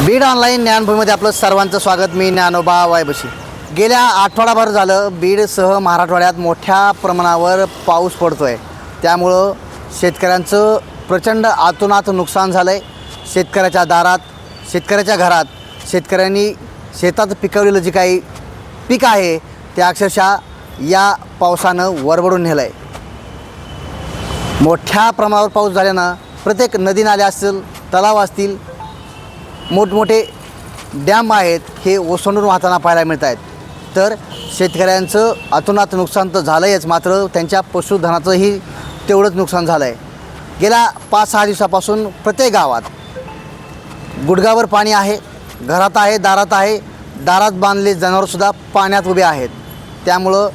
Beed online ज्ञानभूमीमध्ये आपलं सर्वांचं स्वागत. मी ज्ञानोबा वायबशी. गेल्या आठवडाभर झालं बीडसह मराठवाड्यात मोठ्या प्रमाणावर पाऊस पडतो आहे त्यामुळं शेतकऱ्यांचं प्रचंड आतोनात नुकसान झालं आहे शेतकऱ्याच्या दारात शेतकऱ्याच्या घरात शेतकऱ्यांनी शेतात पिकवलेलं जे काही पीक आहे ते अक्षरशः या पावसानं वरबडून नेलं आहे मोठ्या प्रमाणावर पाऊस झाल्यानं प्रत्येक नदी नाले असतील तलाव असतील मोठमोठे डॅम आहेत हे ओसंडून वाहताना पाहायला मिळत आहेत तर शेतकऱ्यांचं अतोनात नुकसान तर झालं आहेच मात्र त्यांच्या पशुधनाचंही तेवढंच नुकसान झालं आहे गेल्या पाच सहा दिवसापासून प्रत्येक गावात गुडगावर पाणी आहे घरात आहे दारात आहे दारात बांधले जनावरसुद्धा पाण्यात उभे आहेत. त्यामुळं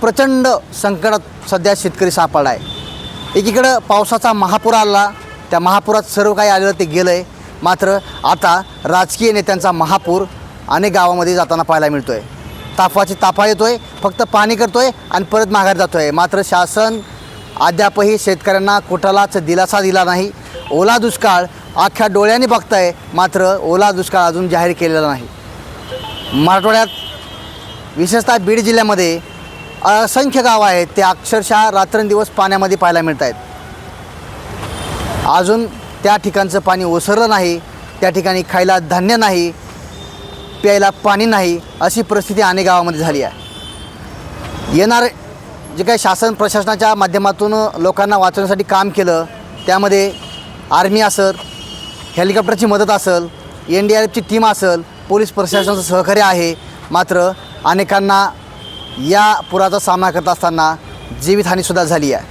प्रचंड संकटात सध्या शेतकरी सापडला आहे एकीकडं पावसाचा महापूर आला त्या महापुरात सर्व काही आलेलं ते गेलं आहे मात्र आता राजकीय नेत्यांचा महापूर अनेक गावामध्ये जाताना पाहायला मिळतो आहे तापाची ताफा येतो आहे फक्त पाणी करतो आहे आणि परत माघार जातो आहे मात्र शासन अद्यापही शेतकऱ्यांना कुठलाच दिलासा दिला नाही. ओला दुष्काळ अख्ख्या डोळ्यांनी बघताय मात्र ओला दुष्काळ अजून जाहीर केलेला नाही. मराठवाड्यात विशेषतः बीड जिल्ह्यामध्ये असंख्य गावं आहेत ते अक्षरशः रात्रंदिवस पाण्यामध्ये पाहायला मिळत आहेत अजून त्या ठिकाणचं पाणी ओसरलं नाही त्या ठिकाणी खायला धान्य नाही प्यायला पाणी नाही अशी परिस्थिती अनेक गावामध्ये झाली आहे. येणार जे काही शासन प्रशासनाच्या माध्यमातून लोकांना वाचवण्यासाठी काम केलं त्यामध्ये आर्मी असेल हेलिकॉप्टरची मदत असेल एन डी आर एफची टीम असेल पोलीस प्रशासनाचं सहकार्य आहे मात्र अनेकांना या पुराचा सामना करत असताना जीवितहानीसुद्धा झाली आहे.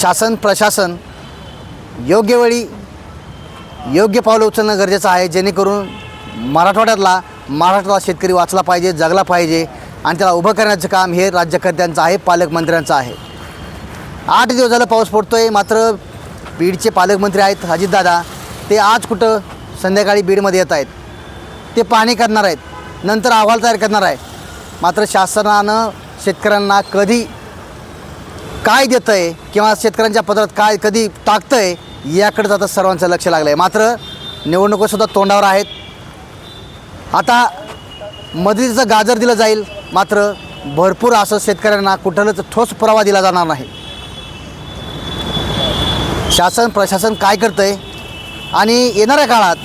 शासन प्रशासन योग्य वेळी योग्य पावलं उचलणं गरजेचं आहे. जेणेकरून मराठवाड्यातला महाराष्ट्राला शेतकरी वाचला पाहिजे जगला पाहिजे आणि त्याला उभं करण्याचं काम हे राज्यकर्त्यांचं आहे पालकमंत्र्यांचं आहे. आठ दिवस झालं पाऊस पडतो आहे मात्र बीडचे पालकमंत्री आहेत अजितदादा. ते आज कुठं संध्याकाळी बीडमध्ये येत आहेत. ते पाणी करणार आहेत. नंतर अहवाल तयार करणार आहे मात्र शासनानं शेतकऱ्यांना कधी काय देतं आहे किंवा शेतकऱ्यांच्या पदरात काय कधी टाकतं आहे याकडेच आता सर्वांचं लक्ष लागलं आहे मात्र निवडणुकासुद्धा तोंडावर आहेत. आता मदतीचं गाजर दिलं जाईल मात्र भरपूर असं शेतकऱ्यांना कुठलंच ठोस पुरावा दिला जाणार नाही. शासन प्रशासन काय करतं आहे आणि येणाऱ्या काळात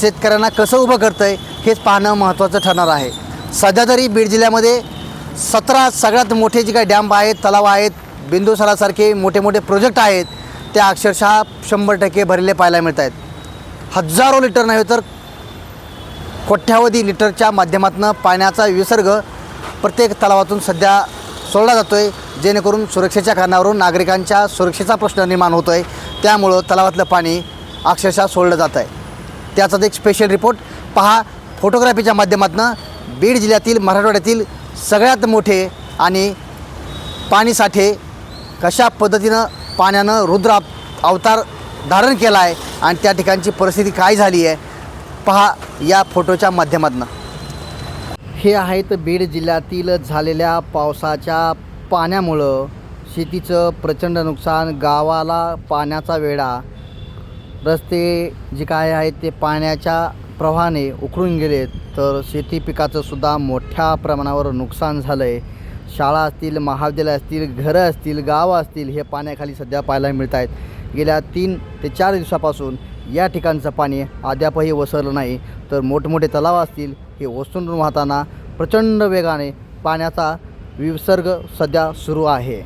शेतकऱ्यांना कसं उभं करतं आहे हेच पाहणं महत्त्वाचं ठरणार आहे. सध्या तरी बीड जिल्ह्यामध्ये सतरा सगळ्यात मोठे जे काही डॅम आहेत तलाव आहेत बिंदुसरासारखे मोठे मोठे प्रोजेक्ट आहेत ते अक्षरशः शंभर टक्के भरलेले पाहायला मिळत आहेत हजारो लिटर नव्हे तर कोट्यावधी लिटरच्या माध्यमातून पाण्याचा विसर्ग प्रत्येक तलावातून सध्या सोडला जातो आहे जेणेकरून सुरक्षेच्या कारणावरून नागरिकांच्या सुरक्षेचा प्रश्न निर्माण होतो आहे त्यामुळं तलावातलं पाणी अक्षरशः सोडलं जात आहे त्याचाच एक स्पेशल रिपोर्ट पहा. फोटोग्राफीच्या माध्यमातून बीड जिल्ह्यातील मराठवाड्यातील सगळ्यात मोठे आणि पाणीसाठे कशा पद्धतीनं पाण्यानं रुद्र अवतार धारण केला आहे आणि त्या ठिकाणची परिस्थिती काय झाली आहे पहा या फोटोच्या माध्यमातून. हे आहेत बीड जिल्ह्यातील झालेल्या पावसाच्या पाण्यामुळं शेतीचं प्रचंड नुकसान गावाला पाण्याचा वेढा. रस्ते जे काय आहेत ते पाण्याच्या प्रवाहाने उकळून गेले तर शेती पिकाचं सुद्धा मोठ्या प्रमाणावर नुकसान झालं आहे शाळा असतील महाविद्यालय असतील घरं असतील गावं असतील हे पाण्याखाली सध्या पाहायला मिळत आहेत. गेल्या तीन ते चार दिवसापासून या ठिकाणचं पाणी अद्यापही ओसरलं नाही. तर मोठमोठे तलाव असतील हे ओसंडून वाहताना प्रचंड वेगाने पाण्याचा विसर्ग सध्या सुरू आहे.